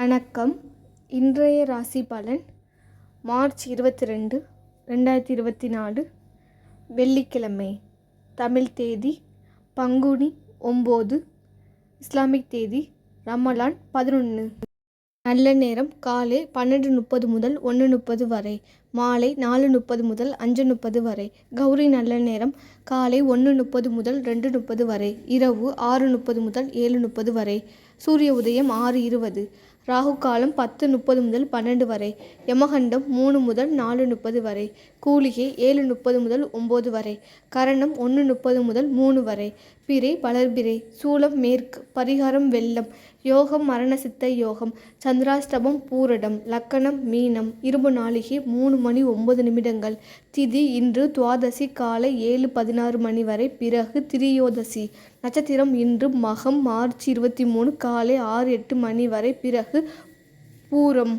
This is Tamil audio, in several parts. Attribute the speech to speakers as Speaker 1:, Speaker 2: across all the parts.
Speaker 1: வணக்கம். இன்றைய ராசி பலன் மார்ச் இருபத்தி ரெண்டு ரெண்டாயிரத்தி இருபத்தி நாலு வெள்ளிக்கிழமை. தமிழ் தேதி பங்குனி ஒம்பது இஸ்லாமிக் தேதி ரமலான் பதினொன்று நல்ல நேரம் காலை பன்னெண்டு முப்பது முதல் ஒன்று முப்பது வரை மாலை நாலு முப்பது முதல் அஞ்சு முப்பது வரை. கௌரி நல்ல நேரம் காலை ஒன்று முப்பது முதல் ரெண்டு முப்பது வரை இரவு ஆறு முப்பது முதல் ஏழு முப்பது வரை. சூரிய உதயம் ஆறு இருபது. ராகு காலம் பத்து முப்பது முதல் பன்னெண்டு வரை யமகண்டம் மூணு முதல் நாலு முப்பது வரை கூலிகை ஏழு முப்பது முதல் ஒம்பது வரை கரணம் ஒன்று முப்பது முதல் மூணு வரை பிறை வளர்பிறை சூலம் மேற்கு பரிகாரம் வெள்ளம் யோகம் மரண சித்த யோகம் சந்திராஷ்டமம் பூரடம் லக்கணம் மீனம் இருபு நாளிகை மூணு மணி ஒன்பது நிமிடங்கள் திதி இன்று துவாதசி காலை ஏழு பதினாறு மணி வரை பிறகு திரியோதசி நட்சத்திரம் இன்று மகம் மார்ச் இருபத்தி மூணு காலை ஆறு எட்டு மணி வரை பிறகு பூரம்.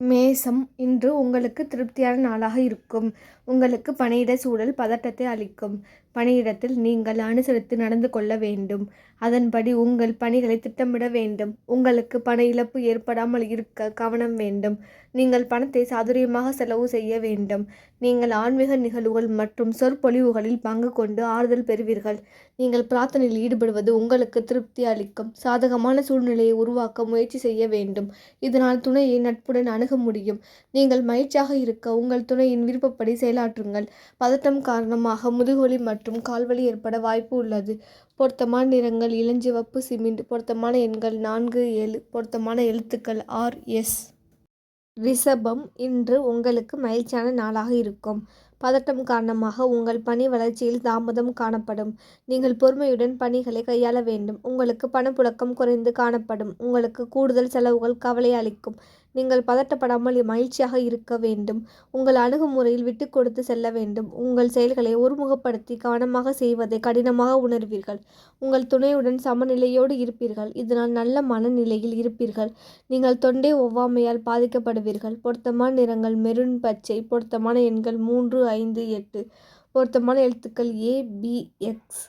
Speaker 1: மேசம் இன்று உங்களுக்கு திருப்தியான நாளாக இருக்கும். உங்களுக்கு பணியிட சூழல் பதட்டத்தை அளிக்கும். பணியிடத்தில் நீங்கள் அனுசரித்து நடந்து கொள்ள வேண்டும். அதன்படி உங்கள் பணிகளை திட்டமிட வேண்டும். உங்களுக்கு பண இழப்பு ஏற்படாமல் இருக்க கவனம் வேண்டும். நீங்கள் பணத்தை சாதுரியமாக செலவு செய்ய வேண்டும். நீங்கள் ஆன்மீக நிகழ்வுகள் மற்றும் சொற்பொழிவுகளில் பங்கு கொண்டு ஆறுதல் பெறுவீர்கள். நீங்கள் பிரார்த்தனையில் ஈடுபடுவது உங்களுக்கு திருப்தி அளிக்கும். சாதகமான சூழ்நிலையை உருவாக்க முயற்சி செய்ய வேண்டும். இதனால் துணையை நட்புடன் அணுக முடியும். நீங்கள் மகிழ்ச்சியாக இருக்க உங்கள் துணையின் விருப்பப்படி செயலாற்றுங்கள். பதட்டம் காரணமாக முதுகுவலி மற்றும் கால்வலி ஏற்பட வாய்ப்பு உள்ளது. பொருத்தமான நிறங்கள் இளஞ்சிவப்பு சிமெண்ட். பொருத்தமான எண்கள் நான்கு ஏழு. பொருத்தமான எழுத்துக்கள் ஆர் எஸ். ரிஷபம் இன்று உங்களுக்கு மகிழ்ச்சியான நாளாக இருக்கும். பதட்டம் காரணமாக உங்கள் பணி வளர்ச்சியில் தாமதம் காணப்படும். நீங்கள் பொறுமையுடன் பணிகளை கையாள வேண்டும். உங்களுக்கு பணப்புழக்கம் குறைந்து காணப்படும். உங்களுக்கு கூடுதல் செலவுகள் கவலை அளிக்கும். நீங்கள் பதட்டப்படாமல் மகிழ்ச்சியாக இருக்க வேண்டும். உங்கள் அணுகுமுறையில் விட்டு கொடுத்து செல்ல வேண்டும். உங்கள் செயல்களை ஒருமுகப்படுத்தி கவனமாக செய்வதை கடினமாக உணர்வீர்கள். உங்கள் துணையுடன் சமநிலையோடு இருப்பீர்கள். இதனால் நல்ல மனநிலையில் இருப்பீர்கள். நீங்கள் தொண்டை ஒவ்வாமையால் பாதிக்கப்படுவீர்கள். பொருத்தமான நிறங்கள் மெரூன் பச்சை. பொருத்தமான எண்கள் மூன்று ஐந்து எட்டு. பொருத்தமான எழுத்துக்கள் ஏ பி எக்ஸ்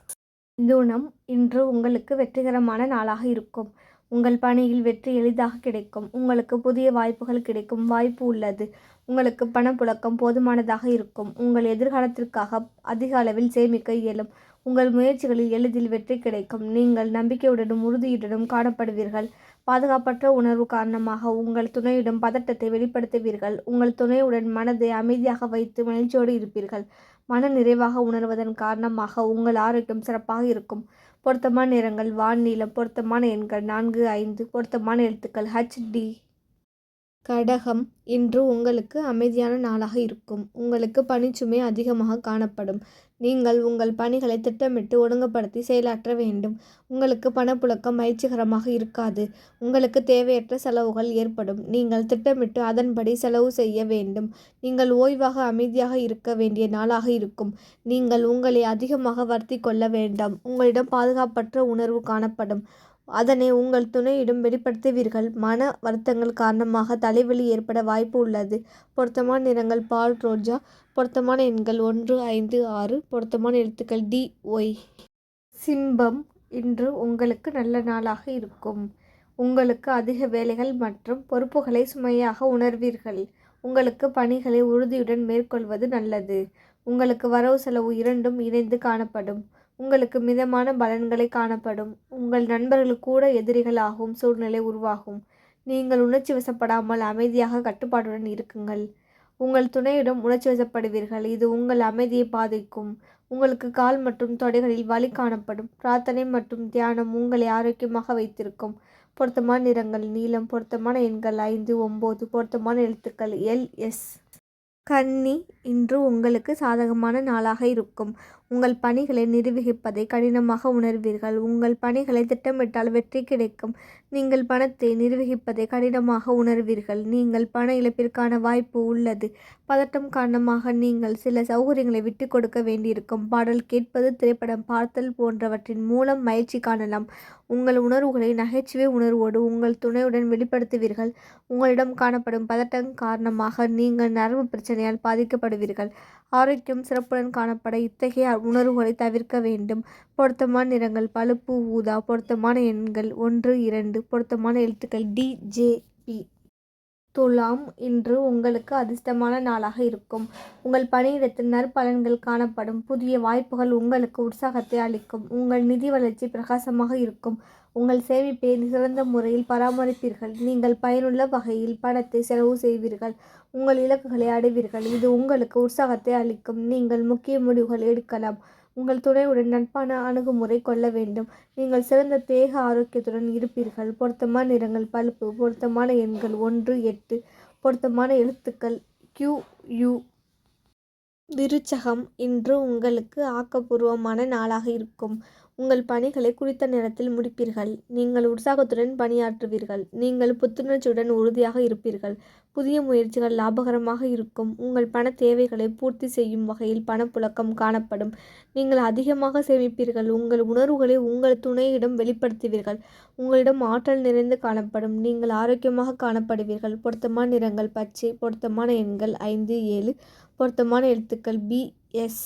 Speaker 1: இன்று உங்களுக்கு வெற்றிகரமான நாளாக இருக்கும். உங்கள் பணியில் வெற்றி எளிதாக கிடைக்கும். உங்களுக்கு புதிய வாய்ப்புகள் கிடைக்கும். வாய்ப்பு உள்ளது. உங்களுக்கு பணப்புழக்கம் போதுமானதாக இருக்கும். உங்கள் எதிர்காலத்திற்காக அதிக அளவில் சேமிக்க இயலும். உங்கள் முயற்சிகளில் எளிதில் வெற்றி கிடைக்கும். நீங்கள் நம்பிக்கையுடனும் உறுதியுடனும் காணப்படுவீர்கள். பாதுகாப்பற்ற உணர்வு காரணமாக உங்கள் துணையிடம் பதட்டத்தை வெளிப்படுத்துவீர்கள். உங்கள் துணையுடன் மனதை அமைதியாக வைத்து மகிழ்ச்சியோடு இருப்பீர்கள். மன நிறைவாக உணர்வதன் காரணமாக உங்கள் ஆரோக்கியம் சிறப்பாக இருக்கும். பொருத்தமான நிறங்கள் வான் நீளம் பொருத்தமான எண்கள் நான்கு ஐந்து பொருத்தமான எழுத்துக்கள் ஹச்டி கடகம் இன்று உங்களுக்கு அமைதியான நாளாக இருக்கும். உங்களுக்கு பணிச்சுமை அதிகமாக காணப்படும். நீங்கள் உங்கள் பணிகளை திட்டமிட்டு ஒழுங்குபடுத்தி செயலாற்ற வேண்டும். உங்களுக்கு பணப்புழக்கம் மகிழ்ச்சிகரமாக இருக்காது. உங்களுக்கு தேவையற்ற செலவுகள் ஏற்படும். நீங்கள் திட்டமிட்டு அதன்படி செலவு செய்ய வேண்டும். நீங்கள் ஓய்வாக அமைதியாக இருக்க வேண்டிய நாளாக இருக்கும். நீங்கள் உங்களை அதிகமாக வருத்தி கொள்ள வேண்டாம். உங்களிடம் பாதுகாப்பற்ற உணர்வு காணப்படும். அதனை உங்கள் துணையிடம் வெளிப்படுத்துவீர்கள். மன வருத்தங்கள் காரணமாக தலைவலி ஏற்பட வாய்ப்பு உள்ளது. பொருத்தமான நிறங்கள் பால் ரோஜா. பொருத்தமான எண்கள் ஒன்று ஐந்து ஆறு. பொருத்தமான எழுத்துக்கள் டி ஒய். சிம்பம் இன்று உங்களுக்கு நல்ல நாளாக இருக்கும். உங்களுக்கு அதிக வேலைகள் மற்றும் பொறுப்புகளை சுமையாக உணர்வீர்கள். உங்களுக்கு பணிகளை உறுதியுடன் மேற்கொள்வது நல்லது. உங்களுக்கு வரவு செலவு இரண்டும் இணைந்து காணப்படும். உங்களுக்கு மிதமான பலன்களை காணப்படும். உங்கள் நண்பர்கள் கூட எதிரிகளாகும் சூழ்நிலை உருவாகும். நீங்கள் உணர்ச்சி வசப்படாமல் அமைதியாக கட்டுப்பாட்டுடன் இருக்குங்கள். உங்கள் துணையிடம் உணர்ச்சி வசப்படுவீர்கள். இது உங்கள் அமைதியை பாதிக்கும். உங்களுக்கு கால் மற்றும் தொடைகளில் வலி காணப்படும். பிரார்த்தனை மற்றும் தியானம் உங்களை ஆரோக்கியமாக வைத்திருக்கும். பொருத்தமான நிறங்கள் நீளம் பொருத்தமான எண்கள் ஐந்து ஒம்பது பொருத்தமான எழுத்துக்கள் எல் எஸ். கன்னி இன்று உங்களுக்கு சாதகமான நாளாக இருக்கும். உங்கள் பணிகளை நிர்வகிப்பதை கடினமாக உணர்வீர்கள். உங்கள் பணிகளை திட்டமிட்டால் வெற்றி கிடைக்கும். நீங்கள் பணத்தை நிர்வகிப்பதை கடினமாக உணர்வீர்கள். நீங்கள் பண இழப்பிற்கான வாய்ப்பு உள்ளது. பதட்டம் காரணமாக நீங்கள் சில சௌகரியங்களை விட்டு கொடுக்க வேண்டியிருக்கும். பாடல் கேட்பது திரைப்படம் பார்த்தல் போன்றவற்றின் மூலம் மகிழ்ச்சி காணலாம். உங்கள் உணர்வுகளை நகைச்சுவை உணர்வோடு உங்கள் துணையுடன் வெளிப்படுத்துவீர்கள். உங்களிடம் காணப்படும் பதட்டம் காரணமாக நீங்கள் நரம்பு பிரச்சனையால் பாதிக்கப்படுவீர்கள். காணப்படுவீர்கள் ஆரோக்கியம் சிறப்புடன் காணப்பட இத்தகைய உணர்வுகளை தவிர்க்க வேண்டும். பொருத்தமான நிறங்கள் பழுப்பு ஊதா. பொருத்தமான எண்கள் ஒன்று இரண்டு. பொருத்தமான எழுத்துக்கள் டி ஜே பி. துலாம் இன்று உங்களுக்கு அதிர்ஷ்டமான நாளாக இருக்கும். உங்கள் பணியிடத்தில் நற்பலன்கள் காணப்படும். புதிய வாய்ப்புகள் உங்களுக்கு உற்சாகத்தை அளிக்கும். உங்கள் நிதி வளர்ச்சி பிரகாசமாக இருக்கும். உங்கள் சேமிப்பை சிறந்த முறையில் பராமரிப்பீர்கள். நீங்கள் பயனுள்ள வகையில் பணத்தை செலவு செய்வீர்கள். உங்கள் இலக்குகளை அடைவீர்கள். இது உங்களுக்கு உற்சாகத்தை அளிக்கும். நீங்கள் முக்கிய முடிவுகள் எடுக்கலாம். உங்கள் துணையுடன் நட்பான அணுகுமுறை கொள்ள வேண்டும். நீங்கள் சிறந்த தேக ஆரோக்கியத்துடன் இருப்பீர்கள். பொருத்தமான நிறங்கள் பழுப்பு பொருத்தமான எண்கள் ஒன்று எட்டு பொருத்தமான எழுத்துக்கள் கியூ யூ விருச்சகம் இன்று உங்களுக்கு ஆக்கப்பூர்வமான நாளாக இருக்கும். உங்கள் பணிகளை குறித்த நேரத்தில் முடிப்பீர்கள். நீங்கள் உற்சாகத்துடன் பணியாற்றுவீர்கள். நீங்கள் புத்துணர்ச்சியுடன் உறுதியாக இருப்பீர்கள். புதிய முயற்சிகள் லாபகரமாக இருக்கும். உங்கள் பண தேவைகளை பூர்த்தி செய்யும் வகையில் பணப்புழக்கம் காணப்படும். நீங்கள் அதிகமாக சேமிப்பீர்கள். உங்கள் உணர்வுகளை உங்கள் துணையிடம் வெளிப்படுத்துவீர்கள். உங்களிடம் ஆற்றல் நிறைந்து காணப்படும். நீங்கள் ஆரோக்கியமாக காணப்படுவீர்கள். பொருத்தமான நிறங்கள் பச்சை பொருத்தமான எண்கள் ஐந்து ஏழு பொருத்தமான எழுத்துக்கள் பி எஸ்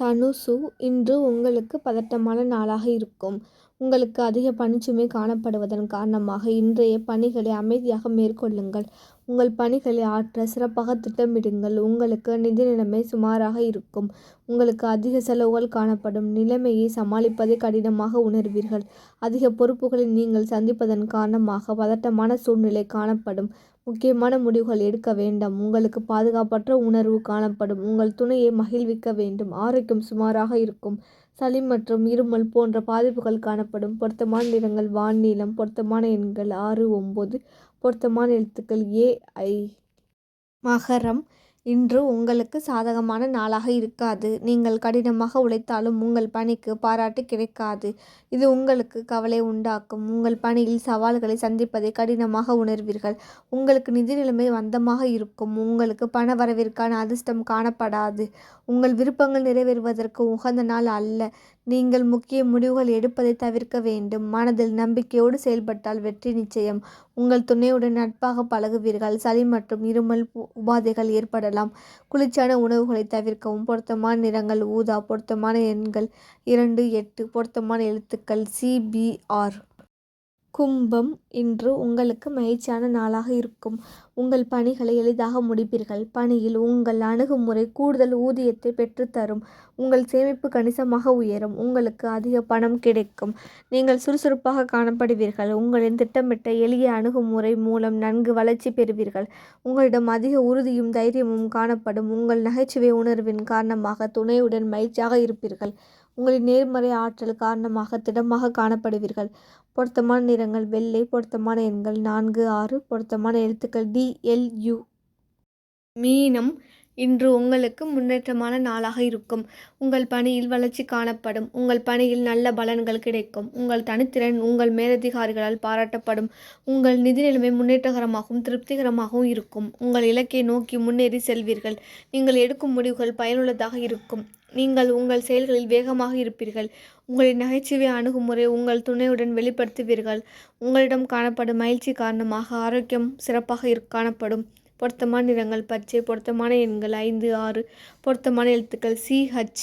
Speaker 1: தனுசு இன்று உங்களுக்கு பதட்டமான நாளாக இருக்கும். உங்களுக்கு அதிக பணிச்சுமை காணப்படுவதன் காரணமாக இன்றைய பணிகளை அமைதியாக மேற்கொள்ளுங்கள். உங்கள் பணிகளை ஆற்ற சிறப்பாக திட்டமிடுங்கள். உங்களுக்கு நிதி நிலைமை சுமாராக இருக்கும். உங்களுக்கு அதிக செலவுகள் காணப்படும். நிலைமையை சமாளிப்பதை கடினமாக உணர்வீர்கள். அதிக பொறுப்புகளை நீங்கள் சந்திப்பதன் காரணமாக பதட்டமான சூழ்நிலை காணப்படும். முக்கியமான முடிவுகள் எடுக்க வேண்டாம். உங்களுக்கு பாதுகாப்பற்ற உணர்வு காணப்படும். உங்கள் துணையை மகிழ்விக்க வேண்டும். ஆரோக்கியம் சுமாராக இருக்கும். சளி மற்றும் இருமல் போன்ற பாதிப்புகள் காணப்படும். பொருத்தமான நிறங்கள் வான் பொருத்தமான எண்கள் ஆறு ஒம்பது பொருத்தமான எழுத்துக்கள் ஏ ஐ. மகரம் இன்று உங்களுக்கு சாதகமான நாளாக இருக்காது. நீங்கள் கடினமாக உழைத்தாலும் உங்கள் பணிக்கு பாராட்டு கிடைக்காது. இது உங்களுக்கு கவலை உண்டாக்கும். உங்கள் பணியில் சவால்களை சந்திப்பதை கடினமாக உணர்வீர்கள். உங்களுக்கு நிதி நிலைமை மந்தமாக இருக்கும். உங்களுக்கு பண வரவிற்கான அதிர்ஷ்டம் காணப்படாது. உங்கள் விருப்பங்கள் நிறைவேறுவதற்கு உகந்த நாள் அல்ல. நீங்கள் முக்கிய முடிவுகள் எடுப்பதை தவிர்க்க வேண்டும். மனதில் நம்பிக்கையோடு செயல்பட்டால் வெற்றி நிச்சயம். உங்கள் துணையுடன் நட்பாக பழகுவீர்கள். சளி மற்றும் இருமல் உபாதைகள் ஏற்படலாம். குளிர்ச்சியான உணவுகளை தவிர்க்கவும். பொருத்தமான நிறங்கள் ஊதா பொருத்தமான எண்கள் இரண்டு எட்டு பொருத்தமான எழுத்துக்கள் சிபிஆர் கும்பம் இன்று உங்களுக்கு மகிழ்ச்சியான நாளாக இருக்கும். உங்கள் பணிகளை எளிதாக முடிப்பீர்கள். பணியில் உங்கள் அணுகுமுறை கூடுதல் ஊதியத்தை பெற்றுத்தரும். உங்கள் சேமிப்பு கணிசமாக உயரும். உங்களுக்கு அதிக பணம் கிடைக்கும். நீங்கள் சுறுசுறுப்பாக காணப்படுவீர்கள். உங்களின் திட்டமிட்ட எளிய அணுகுமுறை மூலம் நன்கு வளர்ச்சி பெறுவீர்கள். உங்களிடம் அதிக உறுதியும் தைரியமும் காணப்படும். உங்கள் நகைச்சுவை உணர்வின் காரணமாக துணையுடன் மகிழ்ச்சியாக இருப்பீர்கள். உங்களின் நேர்மறை ஆற்றல் காரணமாக திடமாக காணப்படுவீர்கள். பொருத்தமான நிறங்கள் வெள்ளை பொருத்தமான எண்கள் நான்கு ஆறு பொருத்தமான எழுத்துக்கள் டி எல் யு. மீனம் இன்று உங்களுக்கு முன்னேற்றமான நாளாக இருக்கும். உங்கள் பணியில் வளர்ச்சி காணப்படும். உங்கள் பணியில் நல்ல பலன்கள் கிடைக்கும். உங்கள் தனித்திறன் உங்கள் மேலதிகாரிகளால் பாராட்டப்படும். உங்கள் நிதி நிலைமை முன்னேற்றகரமாகவும் திருப்திகரமாகவும் இருக்கும். உங்கள் இலக்கை நோக்கி முன்னேறி செல்வீர்கள். நீங்கள் எடுக்கும் முடிவுகள் பயனுள்ளதாக இருக்கும். நீங்கள் உங்கள் செயல்களில் வேகமாக இருப்பீர்கள். உங்களின் நகைச்சுவை அணுகுமுறை உங்கள் துணையுடன் வெளிப்படுத்துவீர்கள். உங்களிடம் காணப்படும் மகிழ்ச்சி காரணமாக ஆரோக்கியம் சிறப்பாக இரு காணப்படும். பொருத்தமான நிறங்கள் பச்சை பொருத்தமான எண்கள் ஐந்து ஆறு பொருத்தமான எழுத்துக்கள் சிஹச்